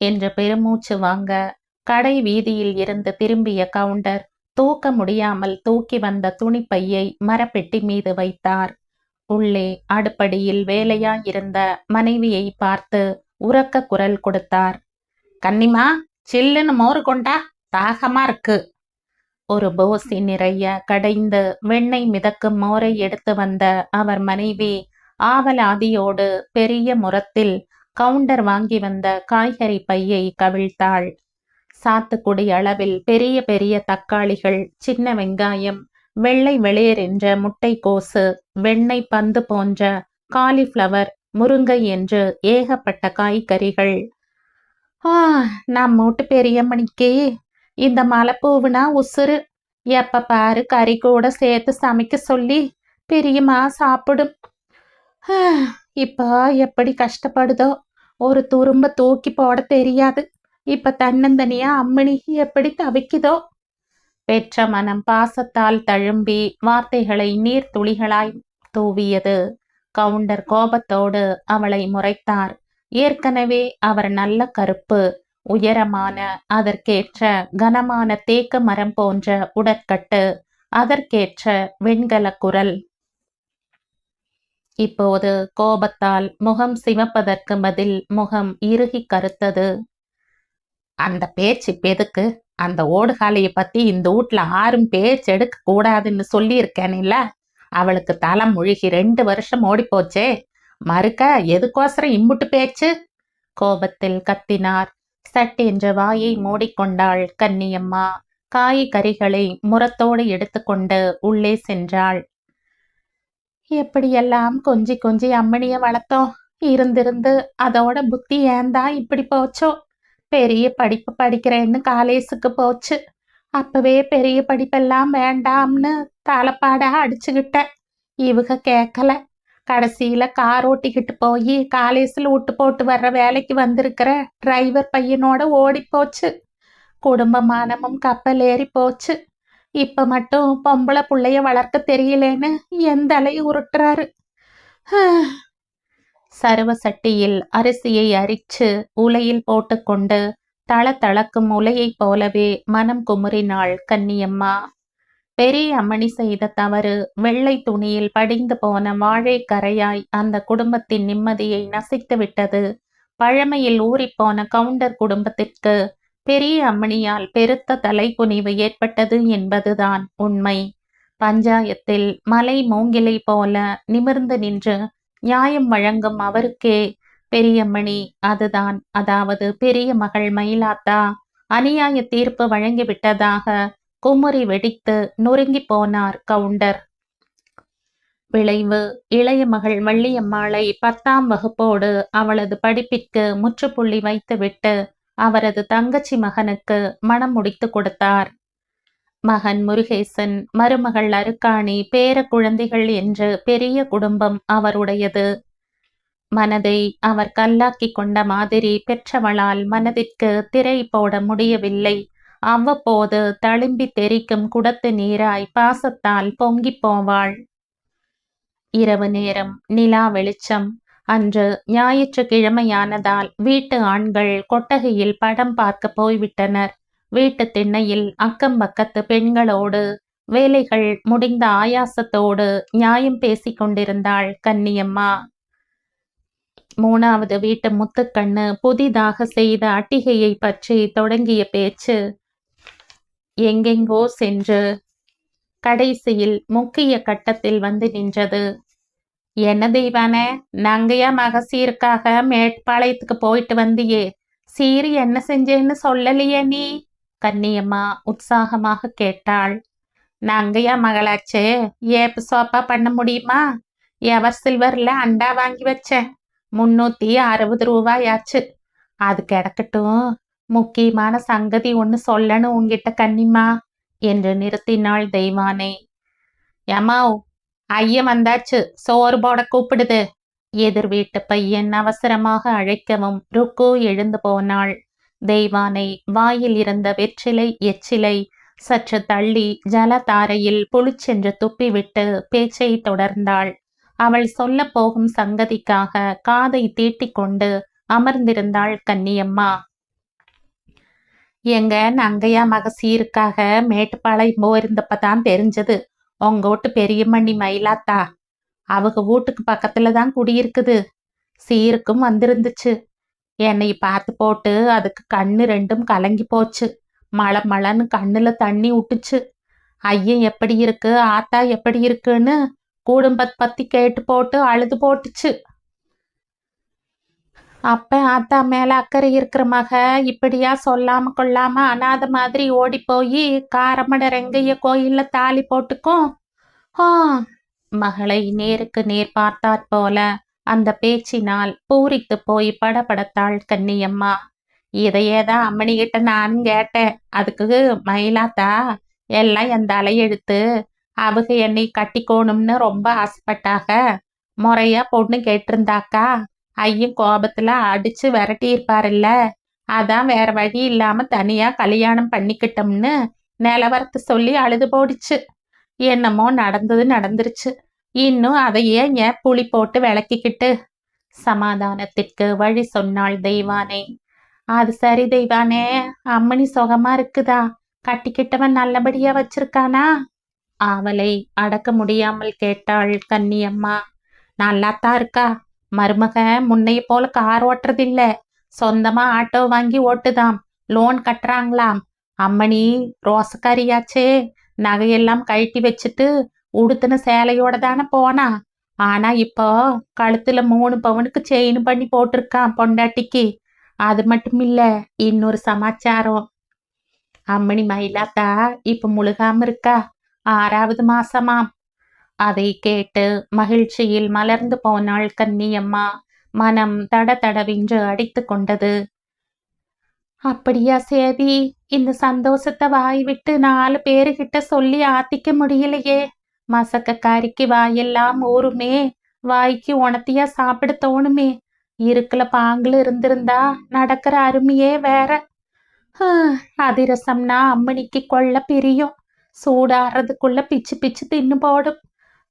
என்று பெருமூச்சு வாங்க கடை வீதியில் இருந்து திரும்பிய கவுண்டர் தூக்க முடியாமல் தூக்கி வந்த துணிப்பையை மரப்பெட்டி மீது வைத்தார். உள்ளே அடுப்படியில் வேலையாயிருந்த மனைவியை பார்த்து உறக்க குரல் கொடுத்தார். கன்னிமா சில்லுன்னு மோறு கொண்டா தாகமா இருக்கு. ஒரு போசி நிறைய கடைந்து வெண்ணெய் மிதக்கும் மோரை எடுத்து வந்த அவர் மனைவி ஆவலாதியோடு பெரிய முரத்தில் கவுண்டர் வாங்கி வந்த காய்கறி பையை கவிழ்த்தாள். சாத்துக்குடி அளவில் பெரிய பெரிய தக்காளிகள் சின்ன வெங்காயம் வெள்ளை வெளியர் என்ற முட்டைக்கோசு வெண்ணெய் பந்து போன்ற காலிஃப்ளவர் முருங்கை என்று ஏகப்பட்ட காய்கறிகள். ஆ நம் மூட்டு பெரியம்மணிக்கு இந்த மலைப்பூவுனா உசுறு. எப்ப பாரு கறி கூட சேர்த்து சமைக்க சொல்லி பெரியம்மா சாப்பிடும். இப்போ எப்படி கஷ்டப்படுதோ. ஒரு துரும்ப தூக்கி போட தெரியாது. இப்ப தன்னந்தனியா அம்மணி எப்படி தவிக்குதோ? பெற்ற மனம் பாசத்தால் தழும்பி வார்த்தைகளை நீர் துளிகளாய் தூவியது. கவுண்டர் கோபத்தோடு அவளை முறைத்தார். ஏற்கனவே அவர் நல்ல கருப்பு உயரமான அதற்கேற்ற கனமான தேக்க மரம் போன்ற உடற்கட்டு அதற்கேற்ற வெண்கல குரல். இப்போது கோபத்தால் முகம் சிவப்பதற்கு பதில் முகம் இறுகி கருத்தது. அந்த பேச்சு பெதுக்கு? எதுக்கு அந்த ஓடுகாலையை பத்தி இந்த வீட்ல யாரும் பேச்சு எடுக்க கூடாதுன்னு சொல்லியிருக்கேனில்ல அவளுக்கு தலை முழுகி ரெண்டு வருஷம் ஓடி போச்சே மறுக்க எதுக்கோசரம் இம்புட்டு பேச்சு? கோபத்தில் கத்தினார். சட்டென்ற வாயை மூடிக்கொண்டாள் கன்னியம்மா. காய்கறிகளை முரத்தோடு எடுத்துக்கொண்டு உள்ளே சென்றாள். எப்படியெல்லாம் கொஞ்சி கொஞ்சி அம்மணிய வளர்த்தோம்? இருந்திருந்து அதோட புத்தி ஏந்தா இப்படி போச்சோ? பெரிய படிப்பு படிக்கிறேன்னு காலேஜுக்கு போச்சு. அப்பவே பெரிய படிப்பெல்லாம் வேண்டாம்னு தலைப்பாடா அடிச்சுக்கிட்டேன். இவக கேட்கல கடைசியில கார் ஓட்டிக்கிட்டு போய் காலேஜில் விட்டு போட்டு வர்ற வேலைக்கு வந்திருக்கிற டிரைவர் பையனோட ஓடி போச்சு. குடும்ப மானமும் கப்பல் ஏறி போச்சு. இப்ப மட்டும் பொம்பளை புள்ளைய வளர்க்க தெரியலேன்னு எந்த அலையை உருட்டுறாரு? சருவ சட்டியில் அரிசியை அரிச்சு உலையில் போட்டுக்கொண்டு தள தளக்கும் உலையைப் போலவே மனம் குமுறினாள் கன்னியம்மா. பெரிய அம்மணி செய்த தவறு வெள்ளை துணியில் படிந்து போன வாழை கரையாய் அந்த குடும்பத்தின் நிம்மதியை நசித்து விட்டது பழமையில் ஊறிப்போன கவுண்டர் குடும்பத்திற்கு பெரிய அம்மணியால் பெருத்த தலைக்குனிவு ஏற்பட்டது என்பதுதான் உண்மை. பஞ்சாயத்தில் மலை மூங்கிலை போல நிமிர்ந்து நின்று நியாயம் வழங்கும் அவருக்கே பெரியம்மணி அதுதான். அதாவது பெரிய மகள் மயிலாத்தா அநியாய தீர்ப்பு வழங்கிவிட்டதாக குமுறி வெடித்து நொறுங்கி போனார் கவுண்டர். விளைவு. இளைய மகள் வள்ளியம்மாளை பத்தாம் வகுப்போடு அவளது படிப்பிற்கு முற்றுப்புள்ளி வைத்துவிட்டு அவரது தங்கச்சி மகனுக்கு மனம் முடித்து கொடுத்தார். மகன் முருகேசன் மருமகள் அருக்காணி பேர குழந்தைகள் என்று பெரிய குடும்பம் அவருடையது. மனதை அவர் கல்லாக்கி கொண்ட மாதிரி பெற்றவளால் மனதிற்கு திரை போட முடியவில்லை. அவ்வப்போது தழும்பி தெரிக்கும் குடத்து நீராய் பாசத்தால் பொங்கிப் போவாள். இரவு நேரம் நிலா வெளிச்சம் அன்று ஞாயிற்றுக்கிழமையானதால் வீட்டு ஆண்கள் கொட்டகையில் படம் பார்க்க போய்விட்டனர். வீட்டு திண்ணையில் அக்கம் பக்கத்து பெண்களோடு வேலைகள் முடிந்த ஆயாசத்தோடு நியாயம் பேசிக் கொண்டிருந்தாள் கன்னியம்மா. மூணாவது வீட்டு முத்துக்கண்ணு புதிதாக செய்த அட்டிகையை பற்றி தொடங்கிய பேச்சு எங்கெங்கோ சென்று கடைசியில் முக்கிய கட்டத்தில் வந்து நின்றது. என்ன தெய்வானே நங்கையா மகசீருக்காக மேட்பாளையத்துக்கு போயிட்டு வந்தியே. சீரு என்ன செஞ்சேன்னு சொல்லலையே நீ? கன்னியம்மா உற்சாகமாக கேட்டாள். நங்கையா மகளாச்சே ஏப்பு சோப்பா பண்ண முடியுமா? எவர் சில்வர்ல அண்டா வாங்கி வச்சேன். முன்னூத்தி அறுபது ரூபாயாச்சு. அது கிடக்கட்டும். முக்கியமான சங்கதி ஒன்று சொல்லணும் உன்கிட்ட கன்னிமா என்று நிறுத்தினாள் தெய்வானை. யமாவ் ஐயன் வந்தாச்சு. சோறு போட கூப்பிடுது. எதிர் வீட்டு பையன் அவசரமாக அழைக்கவும் ருக்கு எழுந்து போனாள். தெய்வானை வாயில் இருந்த வெற்றிலை எச்சிலை சற்று தள்ளி ஜலதாரையில் புளிச்சென்று துப்பிவிட்டு பேச்சை தொடர்ந்தாள். அவள் சொல்லப் போகும் சங்கதிக்காக காதை தீட்டிக்கொண்டு அமர்ந்திருந்தாள் கன்னியம்மா. எங்க நங்கையா மகசீருக்காக மேட்டுப்பாளையம் போயிருந்தப்பதான் தெரிஞ்சது. உங்க வீட்டு பெரியமணி மயிலாத்தா அவங்க வீட்டுக்கு பக்கத்துல தான் குடியிருக்குது. சீருக்கும் வந்திருந்துச்சு. என்னை பார்த்து போட்டு அதுக்கு கண்ணு ரெண்டும் கலங்கி போச்சு. மழை மழைன்னு கண்ணுல தண்ணி விட்டுச்சு ஐயன் எப்படி இருக்கு? ஆத்தா எப்படி இருக்குன்னு குடும்பத்தை பத்தி கேட்டு போட்டு அழுது போட்டுச்சு. அப்ப அத்தா மேல அக்கறை இருக்கிற மக இப்படியா சொல்லாம கொள்ளாம அனாத மாதிரி ஓடி போய் காரமட ரெங்கைய கோயில்ல தாலி போட்டுக்கும் ஆ மகளை நேருக்கு நேர் பார்த்தாற் போல அந்த பேச்சினால் பூரித்து போய் படபடத்தாள் கன்னியம்மா. இதையேதான் அம்மனிகிட்ட நானும் கேட்டேன். அதுக்கு மயிலாத்தா எல்லாம் என் தலையெழுத்து. அவங்க என்னை கட்டிக்கோணும்னு ரொம்ப ஆசைப்பட்டாக. முறையா பொண்ணு கேட்டிருந்தாக்கா? ஐயன் கோபத்துல அடிச்சு விரட்டி இருப்பாருல்ல? அதான் வேற வழி இல்லாம தனியா கல்யாணம் பண்ணிக்கிட்டோம்னு நிலவரத்து சொல்லி அழுது போடுச்சு என்னமோ நடந்தது நடந்துருச்சு. இன்னும் அதையே ஏன் புளி போட்டு விளக்கிக்கிட்டு? சமாதானத்திற்கு வழி சொன்னாள் தெய்வானே. அது சரி தெய்வானே அம்மனி சுகமா இருக்குதா? கட்டிக்கிட்டவன் நல்லபடியா வச்சிருக்கானா? அவளை அடக்க முடியாமல் கேட்டாள் கன்னியம்மா. நல்லாத்தான் இருக்கா? மருமக முன்னைய போல கார் ஓட்டுறதில்ல. சொந்தமா ஆட்டோ வாங்கி ஓட்டுதாம். லோன் கட்டுறாங்களாம். அம்மணி ரோசக்காரியாச்சே. நகையெல்லாம் கழட்டி வச்சுட்டு உடுத்தின சேலையோட தானே போனா. ஆனா இப்போ கழுத்துல மூணு பவுனுக்கு செயின் பண்ணி போட்டிருக்கான் பொண்டாட்டிக்கு. அது மட்டும் இல்ல இன்னொரு சமாச்சாரம். அம்மணி மயிலாத்தா இப்ப முழுகாம இருக்கா? ஆறாவது மாசமாம். அதை கேட்டு மகிழ்ச்சியில் மலர்ந்து போனாள் கன்னியம்மா. மனம் தட தடவென்று அடித்து கொண்டது. அப்படியா சேதி. இந்த சந்தோஷத்தை வாய் விட்டு நாலு பேருகிட்ட சொல்லி ஆத்திக்க முடியலையே. மசக்கக்காரிக்கு வாயெல்லாம் ஊறுமே. வாய்க்கு உணத்தியா சாப்பிட தோணுமே. இருக்குல பாங்குல இருந்திருந்தா நடக்கிற அருமையே வேற. அதிரசம்னா அம்மனிக்கு கொள்ள பிரியும். சூடாறதுக்குள்ள பிச்சு பிச்சு தின்னு போடும்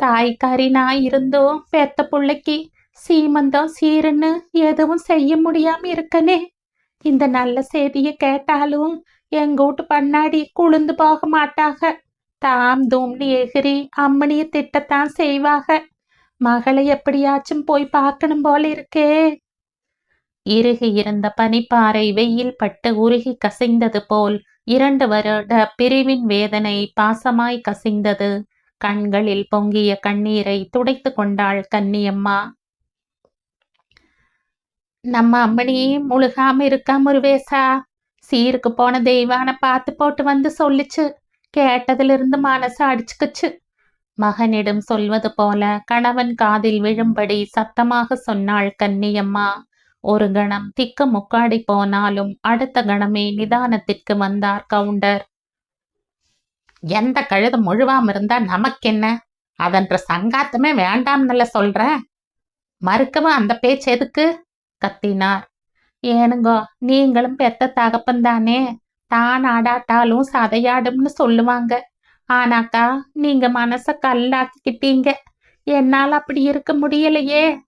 தாய்க்காரி நான் இருந்தோம் பெத்த புள்ளைக்கு சீமந்தம் சீருன்னு எதுவும் செய்ய முடியாம இருக்கனே இந்த நல்ல செய்தியை கேட்டாலும் எங்க வீட்டு பண்ணாடி குளிந்து போக மாட்டாக. தாம் தூம்னு எகிரி அம்மனிய திட்டத்தான் செய்வாக. மகளை எப்படியாச்சும் போய் பார்க்கணும் போல இருக்கே இறுகி இருந்த பனிப்பாறை வெயில் பட்டு உருகி கசிந்தது போல் இரண்டு வருட பிரிவின் வேதனை பாசமாய் கசிந்தது. கண்களில் பொங்கிய கண்ணீரை துடைத்து கொண்டாள் கன்னியம்மா. நம்ம அம்மணி முழுகாம இருக்கா முருவேசா சீருக்கு போன தெய்வான பார்த்து போட்டு வந்து சொல்லுச்சு. கேட்டதிலிருந்து மனசு அடிச்சுக்குச்சு. மகனிடம் சொல்வது போல கணவன் காதில் விழும்படி சத்தமாக சொன்னாள் கன்னியம்மா. ஒரு கணம் திக்கு முக்காடி போனாலும் அடுத்த கணமே நிதானத்திற்கு வந்தார் கவுண்டர். எந்த கழுதம் முழுவாம இருந்தா நமக்கென்ன? அதன்ற சங்காத்தமே வேண்டாம்னுல சொல்ற. மறுக்கவும் அந்த பேச்சு எதுக்கு? கத்தினார். ஏனுங்கோ நீங்களும் பெத்த தகப்பன்தானே தான். ஆடாட்டாலும் சதையாடும்னு சொல்லுவாங்க. ஆனாக்கா நீங்க மனச கல்லாக்கிக்கிட்டீங்க. என்னால் அப்படி இருக்க முடியலையே.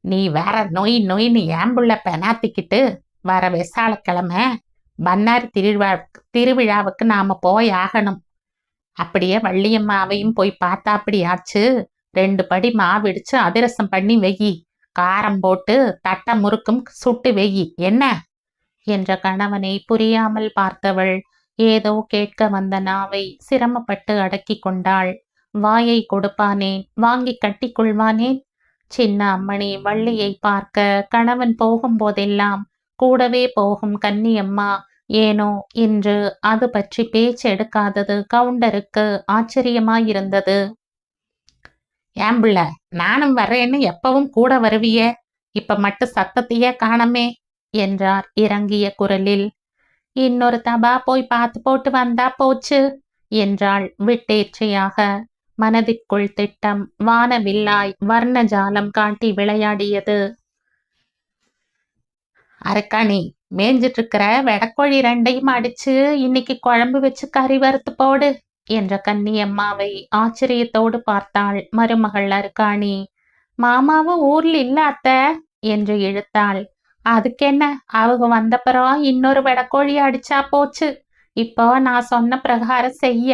நீ வேற நொய் நொய்னு ஏம்புள்ள பெனாத்திக்கிட்டு வர வெசாலக்கிழமை பன்னாரி திருவிழாவுக்கு திருவிழாவுக்கு நாம போய் ஆகணும். அப்படியே வள்ளியம்மாவையும் போய் பார்த்தா அப்படியாச்சு. ரெண்டு படி மாவிடிச்சு அதிரசம் பண்ணி வெயி. காரம் போட்டு தட்ட முறுக்கும் சுட்டு வெயி. என்ன? என்ற கணவனை புரியாமல் பார்த்தவள் ஏதோ கேட்க வந்த நாவை சிரமப்பட்டு அடக்கி கொண்டாள். வாயை கொடுப்பானேன் வாங்கி கட்டிக் கொள்வானேன் சின்ன அம்மணி வள்ளியை பார்க்க கணவன் போகும் போதெல்லாம் கூடவே போகும் கன்னியம்மா ஏனோ இன்று அது பற்றி பேச்சு எடுக்காதது கவுண்டருக்கு ஆச்சரியமாயிருந்தது. ஏம்புள்ள நானும் வர்றேன்னு எப்பவும் கூட வருவியே? இப்ப மட்டும் சத்தத்தையே காணமே என்றார் இறங்கிய குரலில். இன்னொரு தபா போய் பார்த்து போட்டு வந்தா போச்சு என்றாள் விட்டேச்சையாக. மனதிற்குள் திட்டம் வானவில்லாய் வர்ணஜாலம் காட்டி விளையாடியது. அரக்காணி மேய்ஞ்சிட்டு இருக்கிற வெடக்கோழி ரெண்டையும் அடிச்சு இன்னைக்கு குழம்பு வச்சு கறி வறுத்து போடு என்ற கன்னியம்மாவை ஆச்சரியத்தோடு பார்த்தாள் மருமகள் அருக்காணி. மாமாவும் ஊர்ல இல்ல அத்த என்று இழுத்தாள். அதுக்கென்ன? அவங்க வந்தப்பறம் இன்னொரு வெடக்கோழி அடிச்சா போச்சு. இப்போ நான் சொன்ன பிரகாரம் செய்ய.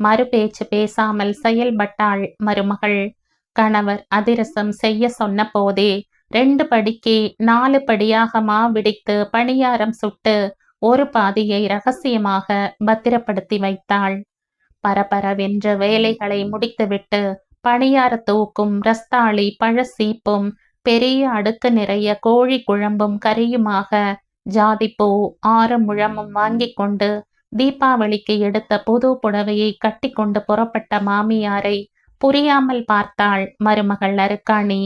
மறு பேச்சு பேசாமல் செயல்பட்டாள் மருமகள். கணவர் அதிரசம் செய்ய சொன்ன போதே ரெண்டு படிக்கு நாலு படியாக மாவிடித்து பணியாரம் சுட்டு ஒரு பாதியை ரகசியமாக பத்திரப்படுத்தி வைத்தாள். பரபரவென்ற வேலைகளை முடித்துவிட்டு பணியார தூக்கும் ரஸ்தாளி பழசீப்பும் பெரிய அடுக்கு நிறைய கோழி குழம்பும் கறியுமாக ஜாதிப்பூ ஆறு முழமும் வாங்கி கொண்டு தீபாவளிக்கு எடுத்த புது புடவையை கட்டி கொண்டு புறப்பட்ட மாமியாரை புரியாமல் பார்த்தாள் மருமகள் அருக்காணி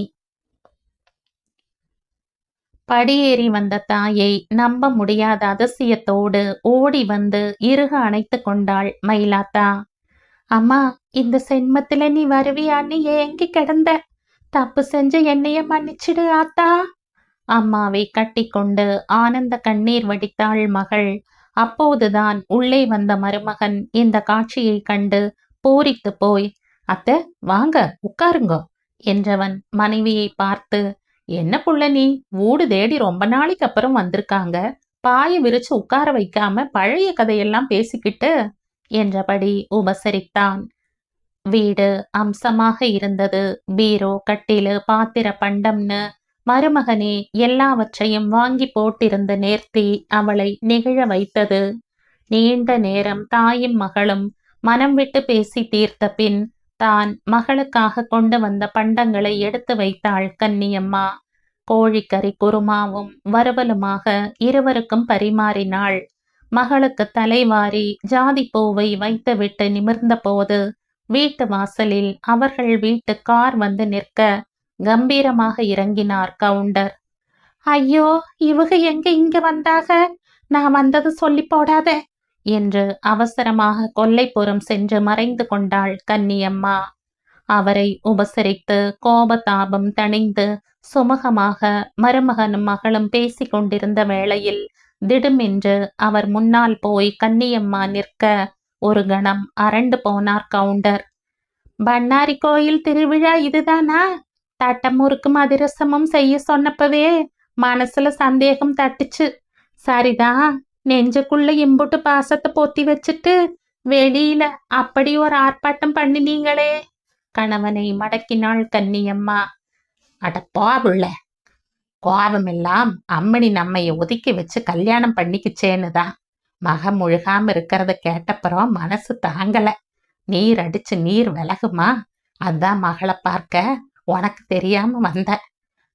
படியேறி வந்த தாயை நம்ப முடியாத அதிசயத்தோடு ஓடி வந்து இறுக அணைத்து கொண்டாள் மயிலாத்தா. அம்மா இந்த செண்மத்துல நீ வருவியான்னு ஏங்கி கிடந்த. தப்பு செஞ்ச என்னைய மன்னிச்சிடு ஆத்தா. அம்மாவை கட்டிக்கொண்டு ஆனந்த கண்ணீர் வடித்தாள் மகள். அப்போதுதான் உள்ளே வந்த மருமகன் இந்த காட்சியை கண்டு பூரித்து போய் அத்த வாங்க உட்காருங்கோ என்றவன் மனைவியை பார்த்து என்ன புள்ள நீ? ஊடு தேடி ரொம்ப நாளைக்கு அப்புறம் வந்திருக்காங்க. பாய விரிச்சு உட்கார வைக்காம பழைய கதையெல்லாம் பேசிக்கிட்டு என்றபடி உபசரித்தான். வீடு அம்சமாக இருந்தது. பீரோ கட்டிலு பாத்திர பண்டம்னு மருமகனே எல்லாவற்றையும் வாங்கி போட்டிருந்த நேர்த்தி அவளை நிகழ வைத்தது. நீண்ட நேரம் தாயும் மகளும் மனம் விட்டு பேசி தீர்த்த பின் தான் மகளுக்காக கொண்டு வந்த பண்டங்களை எடுத்து வைத்தாள் கன்னியம்மா. கோழிக்கறி குருமாவும் வறுவலுமாக இருவருக்கும் பரிமாறினாள். மகளுக்கு தலைவாரி ஜாதி பூவை வைத்துவிட்டு நிமிர்ந்த போது வீட்டு வாசலில் அவர்கள் வீட்டு கார் வந்து நிற்க கம்பீரமாக இறங்கினார் கவுண்டர். ஐயோ இவக எங்க இங்க வந்தாக? நான் வந்தது சொல்லி போடாத. என்று அவசரமாக கொல்லைப்புறம் சென்று மறைந்து கொண்டாள் கன்னியம்மா. அவரை உபசரித்து கோபதாபம் தணிந்து சுமூகமாக மருமகனும் மகளும் பேசிக் கொண்டிருந்த வேளையில் திடுமென்று அவர் முன்னால் போய் கன்னியம்மா நிற்க ஒரு கணம் அரண்டு போனார் கவுண்டர். பண்ணாரி கோயில் திருவிழா இதுதானா? தட்டமுறுக்கும் அதிரசமும் செய்ய சொன்னப்பவே மனசுல சந்தேகம் தட்டுச்சு. சரிதான் நெஞ்சுக்குள்ள இம்புட்டு பாசத்தை பொத்தி வச்சுட்டு வெளியில அப்படி ஒரு ஆர்ப்பாட்டம் பண்ணினீங்களே கணவனை மடக்கினாள் கன்னியம்மா. அட பாவுள்ள கோபமெல்லாம் அம்மணி நம்மைய ஒதுக்கி வச்சு கல்யாணம் பண்ணிக்குச்சேன்னு தான் மக முழுகாம இருக்கிறத கேட்டப்புறம் மனசு தாங்கல. நீர் அடிச்சு நீர் விலகுமா? அதான் மகளை பார்க்க உனக்கு தெரியாம வந்த.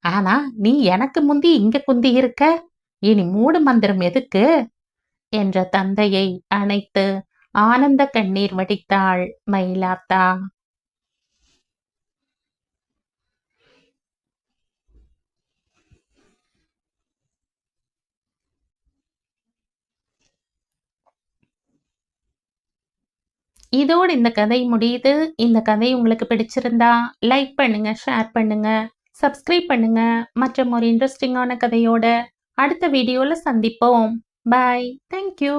ஆனா நீ எனக்கு முந்தி இங்க குந்தி இருக்க. இனி மூடு மந்திரம் எதுக்கு? என்ற தந்தையை அணைத்து ஆனந்த கண்ணீர் வடித்தாள் மயிலாத்தா. இதோடு இந்த கதை முடியுது. இந்த கதை உங்களுக்கு பிடிச்சிருந்தா லைக் பண்ணுங்க ஷேர் பண்ணுங்க சப்ஸ்கிரைப் பண்ணுங்க. மற்றும் ஒரு இன்ட்ரெஸ்டிங்கான கதையோட அடுத்த வீடியோவில் சந்திப்போம். Bye thank you